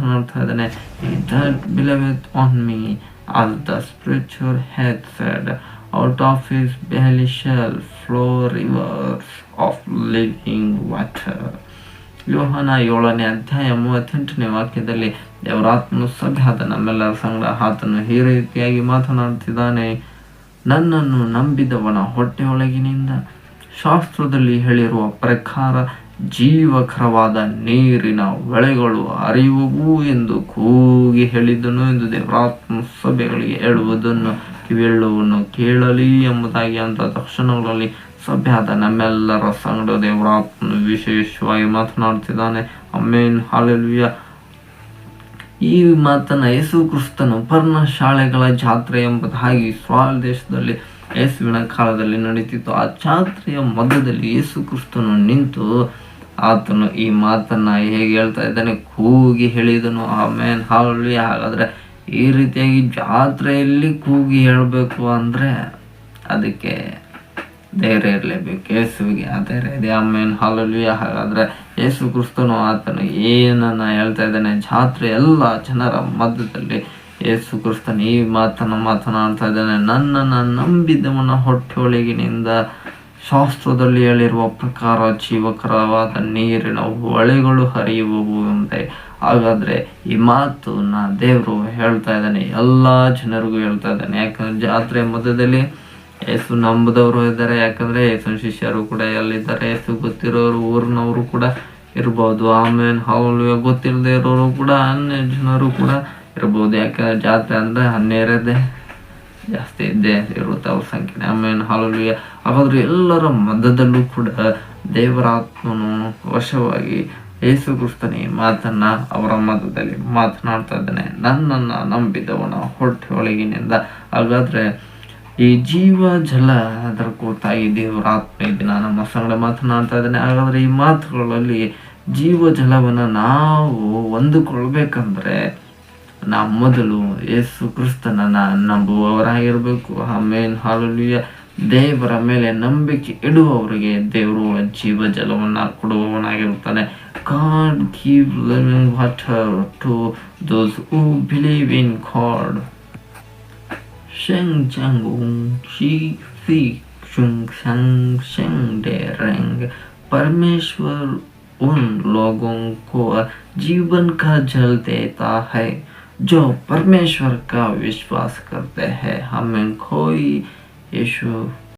ಮಾತನಾಡ್ತಾ ಇದ್ದಾನೆ on me the scripture hath said, out of his belly shall flow rivers of living water. ಯೋಹನ ಏಳನೇ ಅಧ್ಯಾಯ ಮೂವತ್ತೆಂಟನೇ ವಾಕ್ಯದಲ್ಲಿ ದೇವರಾತ್ಮನು ಆದ ನಮ್ಮೆಲ್ಲರ ಸಂಗಡ ಆತನು ಈ ರೀತಿಯಾಗಿ ಮಾತನಾಡುತ್ತಿದ್ದಾನೆ. ನನ್ನನ್ನು ನಂಬಿದವನ ಹೊಟ್ಟೆಯೊಳಗಿನಿಂದ ಶಾಸ್ತ್ರದಲ್ಲಿ ಹೇಳಿರುವ ಪ್ರಕಾರ ಜೀವಕರವಾದ ನೀರಿನ ಒಳೆಗಳು ಹರಿಯುವವು ಎಂದು ಕೂಗಿ ಹೇಳಿದನು ಎಂದು ದೇವರಾತ್ಮ ಸಭೆಗಳಿಗೆ ಹೇಳುವುದನ್ನು ಕಿವಿಯೆಳುವನ್ನು ಕೇಳಲಿ ಎಂಬುದಾಗಿ ಅಂತ ತಕ್ಷಣಗಳಲ್ಲಿ ಸಭ್ಯಾದ ನಮ್ಮೆಲ್ಲರ ಸಂಗಡ ದೇವರಾತ್ಮನು ವಿಶೇಷವಾಗಿ ಮಾತನಾಡುತ್ತಿದ್ದಾನೆ. ಅಮೇನ್ ಹಾಲೆಲ್ವಿಯ ಈ ಮಾತನ್ನ ಯೇಸು ಕ್ರಿಸ್ತನು ಪರ್ಣಶಾಲೆಗಳ ಜಾತ್ರೆ ಎಂಬುದಾಗಿ ಸ್ವಾಲ್ ದೇಶದಲ್ಲಿ ಯೇಸುವಿನ ಕಾಲದಲ್ಲಿ ನಡೀತಿತ್ತು. ಆ ಜಾತ್ರೆಯ ಮಧ್ಯದಲ್ಲಿ ಯೇಸು ಕ್ರಿಸ್ತನು ನಿಂತು ಆತನು ಈ ಮಾತನ್ನ ಹೇಗೆ ಹೇಳ್ತಾ ಇದ್ದಾನೆ? ಕೂಗಿ ಹೇಳಿದನು. ಆಮೇನ್. ಹಾಲಿ ಹಾಗಾದರೆ ಈ ರೀತಿಯಾಗಿ ಜಾತ್ರೆಯಲ್ಲಿ ಕೂಗಿ ಹೇಳಬೇಕು ಅಂದ್ರೆ ಅದಕ್ಕೆ ಧೈರ್ಯ ಇರಲೇಬೇಕು. ಯೇಸುವಿಗೆ ಆ ಧೈರ್ಯ ಇದೆ. ಆಮೇನ್. ಹಾಲಲ್ಲಿ ಹಾಗಾದರೆ ಯೇಸು ಕ್ರಿಸ್ತನು ಆತನು ಏನನ್ನ ಹೇಳ್ತಾ ಇದ್ದಾನೆ? ಜಾತ್ರೆ ಎಲ್ಲ ಜನರ ಮಧ್ಯದಲ್ಲಿ ಯೇಸು ಕ್ರಿಸ್ತನು ಈ ಮಾತನ್ನ ಮಾತನಾಡ್ತಾ ಇದ್ದಾನೆ. ನನ್ನನ್ನು ನಂಬಿದವನ ಹೊಟ್ಟೆಯೊಳಗಿನಿಂದ ಶಾಸ್ತ್ರದಲ್ಲಿ ಹೇಳಿರುವ ಪ್ರಕಾರ ಜೀವಕರವಾದ ನೀರಿನ ಹೊಳೆಗಳು ಹರಿಯುವವು ಎಂಬುದೇ ಹಾಗಾದ್ರೆ ಈ ಮಾತನ್ನ ದೇವರು ಹೇಳ್ತಾ ಇದ್ದಾನೆ, ಎಲ್ಲ ಜನರಿಗೂ ಹೇಳ್ತಾ ಇದ್ದಾನೆ. ಯಾಕಂದ್ರೆ ಜಾತ್ರೆ ಮಧ್ಯದಲ್ಲಿ ಯೇಸು ನಂಬದವರು ಇದ್ದಾರೆ. ಯಾಕಂದ್ರೆ ಯೇಸು ಶಿಷ್ಯರು ಕೂಡ ಎಲ್ಲಿದ್ದಾರೆ? ಯೇಸು ಗೊತ್ತಿರೋರು ಊರಿನವರು ಕೂಡ ಇರ್ಬೋದು. ಆಮೇಲೆ ಹೌಲು ಗೊತ್ತಿಲ್ಲದೆ ಇರೋರು ಕೂಡ, ಅನ್ಯ ಜನರು ಕೂಡ ಇರ್ಬೋದು. ಯಾಕಂದ್ರೆ ಜಾತ್ರೆ ಅಂದ್ರೆ ಹನ್ನೆರಡೇ ಜಾಸ್ತಿ ಇದ್ದೇ ಇರುತ್ತೆ ಅವ್ರ ಸಂಖ್ಯೆ ಆಮೇಲೆ ಹಾಲು ಹಾಗಾದ್ರೆ ಎಲ್ಲರ ಮಧ್ಯದಲ್ಲೂ ಕೂಡ ದೇವರಾತ್ಮನು ವಶವಾಗಿ ಯೇಸು ಈ ಮಾತನ್ನ ಅವರ ಮಧ್ಯದಲ್ಲಿ ಮಾತನಾಡ್ತಾ ಇದ್ದಾನೆ. ನನ್ನನ್ನು ನಂಬಿದವನ ಹೊಟ್ಟೆ ಒಳಗಿನಿಂದ. ಹಾಗಾದ್ರೆ ಈ ಜೀವ ಜಲ ಅದರ ಕೂತಾಗಿ ದೇವರ ಆತ್ಮ ಈ ದಿನ ನಮ್ಮ ಸಂಗಡ ಮಾತನಾಡ್ತಾ ಇದ್ದಾನೆ. ಹಾಗಾದ್ರೆ ಈ ಮಾತುಗಳಲ್ಲಿ ಜೀವ ಜಲವನ್ನು ನಾವು ಹೊಂದಿಕೊಳ್ಬೇಕಂದ್ರೆ ನಾವು ಮೊದಲು ಯೇಸು ಕ್ರಿಸ್ತನನ್ನ ನಂಬುವವರಾಗಿರ್ಬೇಕು ಆಮೇನ್ ಹಾಲುಲಿಯ ದೇವರ ಮೇಲೆ ನಂಬಿಕೆ ಇಡುವವರಿಗೆ ದೇವರು ಜೀವ ಜಲವನ್ನ ಕೊಡುವವನಾಗಿರ್ತಾನೆ God give living water to those who believe in God Sheng Chang Ung Shi Fi Shung Sang Sheng De Reng परमेश्वर उन लोगों को जीवन का जल देता है जो परमेश्वर का विश्वास करते हैं हमें कोई यीशु